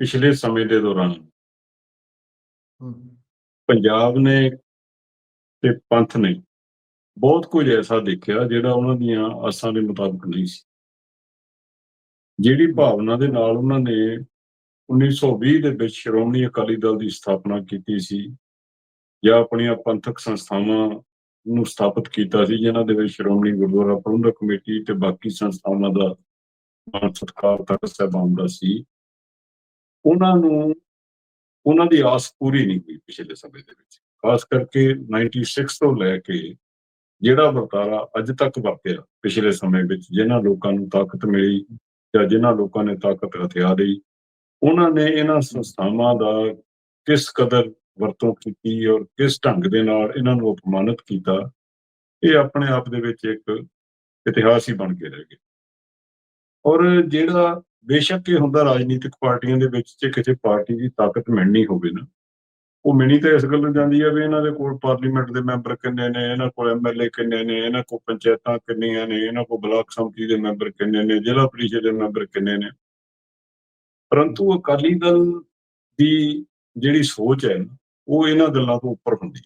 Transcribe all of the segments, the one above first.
ਪਿਛਲੇ ਸਮੇਂ ਦੇ ਦੌਰਾਨ ਪੰਜਾਬ ਨੇ ਤੇ ਪੰਥ ਨੇ ਬਹੁਤ ਕੁਝ ਐਸਾ ਦੇਖਿਆ ਜਿਹੜਾ ਉਹਨਾਂ ਦੀਆਂ ਆਸਾਂ ਦੇ ਮੁਤਾਬਕ ਨਹੀਂ ਸੀ। ਜਿਹੜੀ ਭਾਵਨਾ ਦੇ ਨਾਲ ਉਹਨਾਂ ਨੇ 1920 ਦੇ ਵਿੱਚ ਸ਼੍ਰੋਮਣੀ ਅਕਾਲੀ ਦਲ ਦੀ ਸਥਾਪਨਾ ਕੀਤੀ ਸੀ ਜਾਂ ਆਪਣੀਆਂ ਪੰਥਕ ਸੰਸਥਾਵਾਂ ਨੂੰ ਸਥਾਪਿਤ ਕੀਤਾ ਸੀ ਜਿਨ੍ਹਾਂ ਦੇ ਵਿੱਚ ਸ਼੍ਰੋਮਣੀ ਗੁਰਦੁਆਰਾ ਪ੍ਰਬੰਧਕ ਕਮੇਟੀ ਤੇ ਬਾਕੀ ਸੰਸਥਾਵਾਂ ਦਾ ਮਾਨ ਸਤਿਕਾਰ ਤਖਤ ਸਾਹਿਬਾਨ ਦਾ ਸੀ। ਉਹਨਾਂ ਨੂੰ, ਉਹਨਾਂ ਦੀ ਆਸ ਪੂਰੀ ਨਹੀਂ ਹੋਈ ਪਿਛਲੇ ਸਮੇਂ ਦੇ ਵਿੱਚ। ਖਾਸ ਕਰਕੇ 96 ਤੋਂ ਲੈ ਕੇ ਜਿਹੜਾ ਵਰਤਾਰਾ ਅੱਜ ਤੱਕ ਵਰਤਿਆ ਪਿਛਲੇ ਸਮੇਂ ਵਿੱਚ, ਜਿਨ੍ਹਾਂ ਲੋਕਾਂ ਨੂੰ ਤਾਕਤ ਮਿਲੀ ਜਾਂ ਜਿਨ੍ਹਾਂ ਲੋਕਾਂ ਨੇ ਤਾਕਤ ਹਥਿਆ ਲਈ, ਉਹਨਾਂ ਨੇ ਇਹਨਾਂ ਸੰਸਥਾਵਾਂ ਦਾ ਕਿਸ ਕਦਰ ਵਰਤੋਂ ਕੀਤੀ ਔਰ ਕਿਸ ਢੰਗ ਦੇ ਨਾਲ ਇਹਨਾਂ ਨੂੰ ਅਪਮਾਨਿਤ ਕੀਤਾ, ਇਹ ਆਪਣੇ ਆਪ ਦੇ ਵਿੱਚ ਇੱਕ ਇਤਿਹਾਸ ਹੀ ਬਣ ਕੇ ਰਹਿ ਗਿਆ। ਔਰ ਜਿਹੜਾ ਬੇਸ਼ੱਕ ਇਹ ਹੁੰਦਾ ਰਾਜਨੀਤਿਕ ਪਾਰਟੀਆਂ ਦੇ ਵਿੱਚ ਜੇ ਕਿਸੇ ਪਾਰਟੀ ਦੀ ਤਾਕਤ ਮਿਲਣੀ ਹੋਵੇ ਨਾ, ਉਹ ਮਿਣੀ ਤਾਂ ਇਸ ਗੱਲ ਨੂੰ ਜਾਂਦੀ ਹੈ ਵੀ ਇਹਨਾਂ ਦੇ ਕੋਲ ਪਾਰਲੀਮੈਂਟ ਦੇ ਮੈਂਬਰ ਕਿੰਨੇ ਨੇ, ਇਹਨਾਂ ਕੋਲ ਐਮਐਲਏ ਕਿੰਨੇ ਨੇ, ਇਹਨਾਂ ਕੋਲ ਪੰਚਾਇਤਾਂ ਕਿੰਨੀਆਂ ਨੇ, ਇਹਨਾਂ ਕੋਲ ਬਲਾਕ ਸੰਮਤੀ ਦੇ ਮੈਂਬਰ ਕਿੰਨੇ ਨੇ, ਜ਼ਿਲ੍ਹਾ ਪ੍ਰੀਸ਼ਦ ਦੇ ਮੈਂਬਰ ਕਿੰਨੇ ਨੇ। ਪਰੰਤੂ ਅਕਾਲੀ ਦਲ ਦੀ ਜਿਹੜੀ ਸੋਚ ਹੈ ਉਹ ਇਹਨਾਂ ਗੱਲਾਂ ਤੋਂ ਉੱਪਰ ਹੁੰਦੀ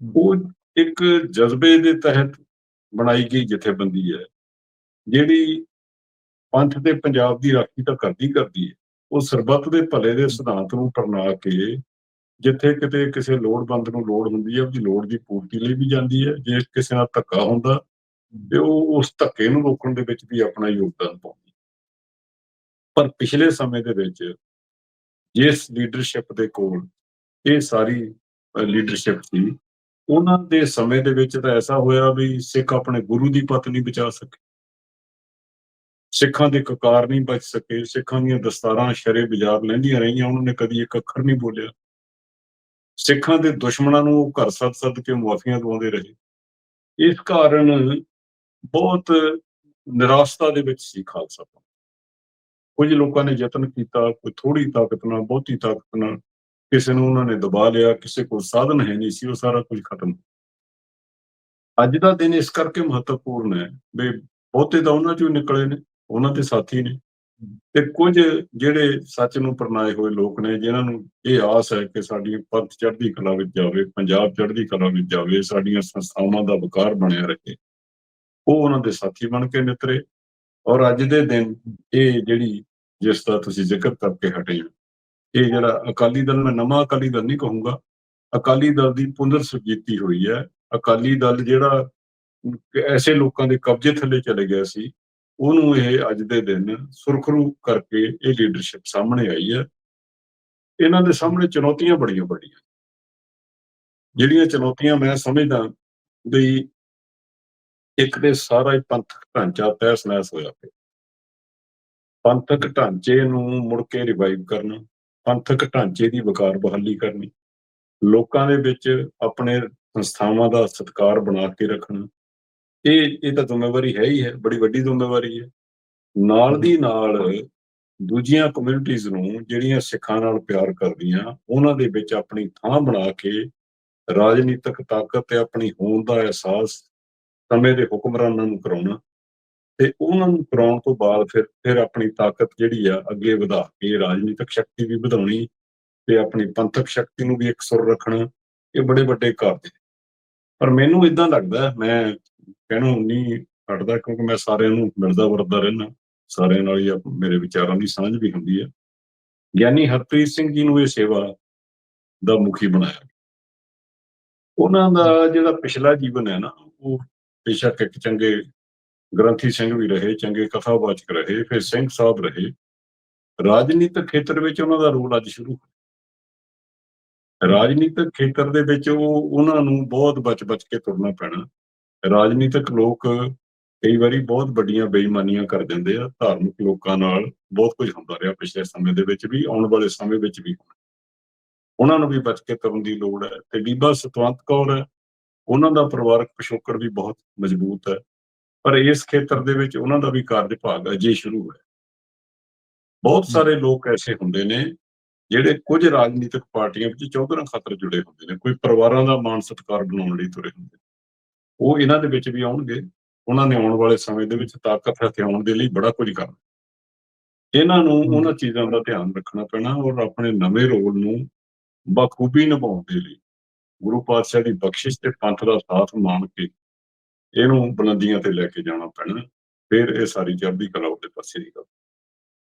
ਉਹ ਇੱਕ ਜਜ਼ਬੇ ਦੇ ਤਹਿਤ ਬਣਾਈ ਗਈ ਜਥੇਬੰਦੀ ਹੈ, ਜਿਹੜੀ ਪੰਥ ਤੇ ਪੰਜਾਬ ਦੀ ਰਾਖੀ ਤਾਂ ਕਰਦੀ ਕਰਦੀ ਹੈ ਉਹ ਸਰਬੱਤ ਦੇ ਭਲੇ ਦੇ ਸਿਧਾਂਤ ਨੂੰ ਅਪਣਾ ਕੇ ਜਿੱਥੇ ਕਿਤੇ ਕਿਸੇ ਲੋੜਵੰਦ ਨੂੰ ਲੋੜ ਹੁੰਦੀ ਹੈ ਉਹਦੀ ਲੋੜ ਦੀ ਪੂਰਤੀ ਲਈ ਵੀ ਜਾਂਦੀ ਹੈ ਜੇ ਕਿਸੇ ਨਾਲ ਧੱਕਾ ਹੁੰਦਾ, ਤੇ ਉਹ ਉਸ ਧੱਕੇ ਨੂੰ ਰੋਕਣ ਦੇ ਵਿੱਚ ਵੀ ਆਪਣਾ ਯੋਗਦਾਨ ਪਾਉਂਦੀ ਪਰ ਪਿਛਲੇ ਸਮੇਂ ਦੇ ਵਿੱਚ ਜਿਸ ਲੀਡਰਸ਼ਿਪ ਦੇ ਕੋਲ ਇਹ ਸਾਰੀ ਲੀਡਰਸ਼ਿਪ ਸੀ, ਉਹਨਾਂ ਦੇ ਸਮੇਂ ਦੇ ਵਿੱਚ ਤਾਂ ਐਸਾ ਹੋਇਆ ਵੀ ਸਿੱਖ ਆਪਣੇ ਗੁਰੂ ਦੀ ਪਤ ਨਹੀਂ ਬਚਾ ਸਕੇ। ਸਿੱਖਾਂ ਦੇ ਕਕਾਰ ਨਹੀਂ ਬਚ ਸਕੇ, ਸਿੱਖਾਂ ਦੀਆਂ ਦਸਤਾਰਾਂ ਸ਼ਰੇ ਬਾਜ਼ਾਰ ਲੈਂਦੀਆਂ ਰਹੀਆਂ, ਉਹਨਾਂ ਨੇ ਕਦੀ ਇੱਕ ਅੱਖਰ ਨਹੀਂ ਬੋਲਿਆ। ਸਿੱਖਾਂ ਦੇ ਦੁਸ਼ਮਣਾਂ ਨੂੰ ਉਹ ਘਰ ਸੱਦ ਸੱਦ ਕੇ ਮੁਆਫੀਆਂ ਦਵਾਉਂਦੇ ਰਹੇ। ਇਸ ਕਾਰਨ ਬਹੁਤ ਨਿਰਾਸ਼ਤਾ ਦੇ ਵਿੱਚ ਸੀ ਖਾਲਸਾ ਪੰਥ। ਕੁਝ ਲੋਕਾਂ ਨੇ ਯਤਨ ਕੀਤਾ, ਕੋਈ ਥੋੜੀ ਤਾਕਤ ਨਾਲ, ਬਹੁਤੀ ਤਾਕਤ ਨਾਲ। ਕਿਸੇ ਨੂੰ ਉਹਨਾਂ ਨੇ ਦਬਾ ਲਿਆ, ਕਿਸੇ ਕੋਲ ਸਾਧਨ ਹੈ ਨਹੀਂ ਸੀ, ਉਹ ਸਾਰਾ ਕੁਝ ਖਤਮ। ਅੱਜ ਦਾ ਦਿਨ ਇਸ ਕਰਕੇ ਮਹੱਤਵਪੂਰਨ ਹੈ, ਵੀ ਬਹੁਤੇ ਤਾਂ ਉਹਨਾਂ ਚੋਂ ਨਿਕਲੇ ਨੇ। ਉਹਨਾਂ ਦੇ ਸਾਥੀ ਨੇ। ਤੇ ਕੁਝ ਜਿਹੜੇ ਸੱਚ ਨੂੰ ਪਰਨਾਏ ਹੋਏ ਲੋਕ ਨੇ ਜਿਨ੍ਹਾਂ ਨੂੰ ਇਹ ਆਸ ਹੈ ਕਿ ਸਾਡੀ ਪੰਥ ਚੜ੍ਹਦੀ ਕਲਾ ਵਿੱਚ ਜਾਵੇ ਪੰਜਾਬ ਚੜ੍ਹਦੀ ਕਲਾ ਵਿੱਚ ਜਾਵੇ ਸਾਡੀਆਂ ਸੰਸਥਾਵਾਂ ਦਾ ਵਿਕਾਰ ਬਣਿਆ ਰਹੇ ਉਹ ਉਹਨਾਂ ਦੇ ਸਾਥੀ ਬਣ ਕੇ ਨਿਤਰੇ। ਔਰ ਅੱਜ ਦੇ ਦਿਨ ਇਹ ਜਿਹੜੀ ਜਿਸ ਦਾ ਤੁਸੀਂ ਜ਼ਿਕਰ ਕਰਕੇ ਹਟੇ ਹੋ ਇਹ ਜਿਹੜਾ ਅਕਾਲੀ ਦਲ ਮੈਂ ਨਵਾਂ ਅਕਾਲੀ ਦਲ ਨਹੀਂ ਕਹੂੰਗਾ ਅਕਾਲੀ ਦਲ ਦੀ ਪੁਨਰ ਸੁਰਜੀਤੀ ਹੋਈ ਹੈ। ਅਕਾਲੀ ਦਲ ਜਿਹੜਾ ਐਸੇ ਲੋਕਾਂ ਦੇ ਕਬਜ਼ੇ ਥੱਲੇ ਚਲੇ ਗਿਆ ਸੀ ਉਹਨੂੰ ਇਹ ਅੱਜ ਦੇ ਦਿਨ ਸੁਰਖਰੂ ਕਰਕੇ ਇਹ ਲੀਡਰਸ਼ਿਪ ਸਾਹਮਣੇ ਆਈ ਹੈ। ਇਹਨਾਂ ਦੇ ਸਾਹਮਣੇ ਚੁਣੌਤੀਆਂ ਬੜੀਆਂ ਬੜੀਆਂ। ਜਿਹੜੀਆਂ ਚੁਣੌਤੀਆਂ ਮੈਂ ਸਮਝਦਾ ਵੀ ਇੱਕ ਤੇ ਸਾਰਾ ਹੀ ਪੰਥਕ ਢਾਂਚਾ ਤਹਿਸ ਨਹਿਸ ਹੋਇਆ ਪਿਆ। ਪੰਥਕ ਢਾਂਚੇ ਨੂੰ ਮੁੜ ਕੇ ਰਿਵਾਈਵ ਕਰਨਾ, ਪੰਥਕ ਢਾਂਚੇ ਦੀ ਵਕਾਰ ਬਹਾਲੀ ਕਰਨੀ, ਲੋਕਾਂ ਦੇ ਵਿੱਚ ਆਪਣੇ ਸੰਸਥਾਵਾਂ ਦਾ ਸਤਿਕਾਰ ਬਣਾ ਕੇ ਰੱਖਣਾ ਇਹ ਇਹ ਤਾਂ ਜ਼ਿੰਮੇਵਾਰੀ ਹੈ ਹੀ ਹੈ, ਬੜੀ ਵੱਡੀ ਜ਼ਿੰਮੇਵਾਰੀ ਹੈ। ਨਾਲ ਦੀ ਨਾਲ ਦੂਜੀਆਂ ਕਮਿਊਨਿਟੀਆਂ ਨੂੰ ਜਿਹੜੀਆਂ ਸਿੱਖਾਂ ਨਾਲ ਪਿਆਰ ਕਰਦੀਆਂ, ਉਹਨਾਂ ਦੇ ਵਿੱਚ ਆਪਣੀ ਥਾਂ ਬਣਾ ਕੇ ਰਾਜਨੀਤਿਕ ਤਾਕਤ ਤੇ ਆਪਣੀ ਹੋਂਦ ਦਾ ਅਹਿਸਾਸ ਸਮੇਂ ਦੇ ਹੁਕਮਰਾਨਾਂ ਨੂੰ ਕਰਾਉਣਾ ਤੇ ਉਹਨਾਂ ਨੂੰ ਕਰਾਉਣ ਤੋਂ ਬਾਅਦ ਫਿਰ ਫਿਰ ਆਪਣੀ ਤਾਕਤ ਜਿਹੜੀ ਆ ਅੱਗੇ ਵਧਾ ਕੇ ਰਾਜਨੀਤਿਕ ਸ਼ਕਤੀ ਵੀ ਵਧਾਉਣੀ ਤੇ ਆਪਣੀ ਪੰਥਕ ਸ਼ਕਤੀ ਨੂੰ ਵੀ ਇੱਕ ਸੁਰ ਰੱਖਣਾ, ਇਹ ਬੜੇ ਵੱਡੇ ਕਾਰਜ ਨੇ ਪਰ ਮੈਨੂੰ ਇਦਾਂ ਲੱਗਦਾ ਮੈਂ ਕਹਿਣੋਂ ਨਹੀਂ ਹਟਦਾ ਕਿਉਂਕਿ ਮੈਂ ਸਾਰਿਆਂ ਨੂੰ ਮਿਲਦਾ ਵਰਦਾ ਰਹਿਣਾ ਸਾਰਿਆਂ ਨਾਲ ਹੀ ਮੇਰੇ ਵਿਚਾਰਾਂ ਦੀ ਸਾਂਝ ਵੀ ਹੁੰਦੀ ਹੈ। ਗਿਆਨੀ ਹਰਪ੍ਰੀਤ ਸਿੰਘ ਜੀ ਨੂੰ ਇਹ ਸੇਵਾ ਦਾ ਮੁਖੀ ਬਣਾਇਆ ਉਹਨਾਂ ਦਾ ਜਿਹੜਾ ਪਿਛਲਾ ਜੀਵਨ ਹੈ ਨਾ, ਉਹ ਬੇਸ਼ੱਕ ਇੱਕ ਚੰਗੇ ਗ੍ਰੰਥੀ ਸਿੰਘ ਵੀ ਰਹੇ, ਚੰਗੇ ਕਥਾਵਾਚਕ ਰਹੇ, ਫਿਰ ਸਿੰਘ ਸਾਹਿਬ ਰਹੇ। ਰਾਜਨੀਤਿਕ ਖੇਤਰ ਵਿੱਚ ਉਹਨਾਂ ਦਾ ਰੋਲ ਅੱਜ ਸ਼ੁਰੂ ਹੋਇਆ। ਰਾਜਨੀਤਿਕ ਖੇਤਰ ਦੇ ਵਿੱਚ ਉਹ ਉਹਨਾਂ ਨੂੰ ਬਹੁਤ ਬਚ-ਬਚ ਕੇ ਤੁਰਨਾ ਪੈਣਾ। ਰਾਜਨੀਤਿਕ ਲੋਕ ਕਈ ਵਾਰੀ ਬਹੁਤ ਵੱਡੀਆਂ ਬੇਈਮਾਨੀਆਂ ਕਰ ਦਿੰਦੇ ਆ। ਧਾਰਮਿਕ ਲੋਕਾਂ ਨਾਲ ਬਹੁਤ ਕੁਝ ਹੁੰਦਾ ਰਿਹਾ ਪਿਛਲੇ ਸਮੇਂ ਦੇ ਵਿੱਚ ਵੀ ਆਉਣ ਵਾਲੇ ਸਮੇਂ ਵਿੱਚ ਵੀ। ਉਹਨਾਂ ਨੂੰ ਵੀ ਬਚ ਕੇ ਤੁਰਨ ਦੀ ਲੋੜ ਹੈ ਤੇ ਬੀਬਾ ਸਤਵੰਤ ਕੌਰ ਹੈ। ਉਹਨਾਂ ਦਾ ਪਰਿਵਾਰਕ ਪਿਛੋਕੜ ਵੀ ਬਹੁਤ ਮਜ਼ਬੂਤ ਹੈ। ਪਰ ਇਸ ਖੇਤਰ ਦੇ ਵਿੱਚ ਉਹਨਾਂ ਦਾ ਵੀ ਕਾਰਜ ਭਾਗ ਅਜੇ ਸ਼ੁਰੂ ਹੋਇਆ। ਬਹੁਤ ਸਾਰੇ ਲੋਕ ਐਸੇ ਹੁੰਦੇ ਨੇ ਜਿਹੜੇ ਕੁਝ ਰਾਜਨੀਤਿਕ ਪਾਰਟੀਆਂ ਵਿੱਚ ਚੌਧਰਾਂ ਖਾਤਰ ਜੁੜੇ ਹੁੰਦੇ ਨੇ ਕੋਈ ਪਰਿਵਾਰਾਂ ਦਾ ਮਾਨ ਸਤਿਕਾਰ ਬਣਾਉਣ ਲਈ ਤੁਰੇ ਹੁੰਦੇ। ਉਹ ਇਹਨਾਂ ਦੇ ਵਿੱਚ ਵੀ ਆਉਣਗੇ ਉਹਨਾਂ ਨੇ ਆਉਣ ਵਾਲੇ ਸਮੇਂ ਦੇ ਵਿੱਚ ਤਾਕਤ ਹਥਿਆਉਣ ਦੇ ਲਈ ਬੜਾ ਕੁਝ ਕਰਨਾ ਇਹਨਾਂ ਨੂੰ। ਉਹਨਾਂ ਚੀਜ਼ਾਂ ਦਾ ਧਿਆਨ ਰੱਖਣਾ ਪੈਣਾ ਔਰ ਆਪਣੇ ਨਵੇਂ ਰੋਲ ਨੂੰ ਬਖੂਬੀ ਨਿਭਾਉਣ ਦੇ ਲਈ ਗੁਰੂ ਪਾਤਸ਼ਾਹ ਦੀ ਬਖਸ਼ਿਸ਼ ਤੇ ਪੰਥ ਦਾ ਸਾਥ ਮੰਨ ਕੇ ਇਹਨੂੰ ਬੁਲੰਦੀਆਂ ਤੇ ਲੈ ਕੇ ਜਾਣਾ ਪੈਣਾ ਫਿਰ ਇਹ ਸਾਰੀ ਚੜ੍ਹਦੀ ਕਲਾ ਉਹਦੇ ਪਾਸੇ ਹੀ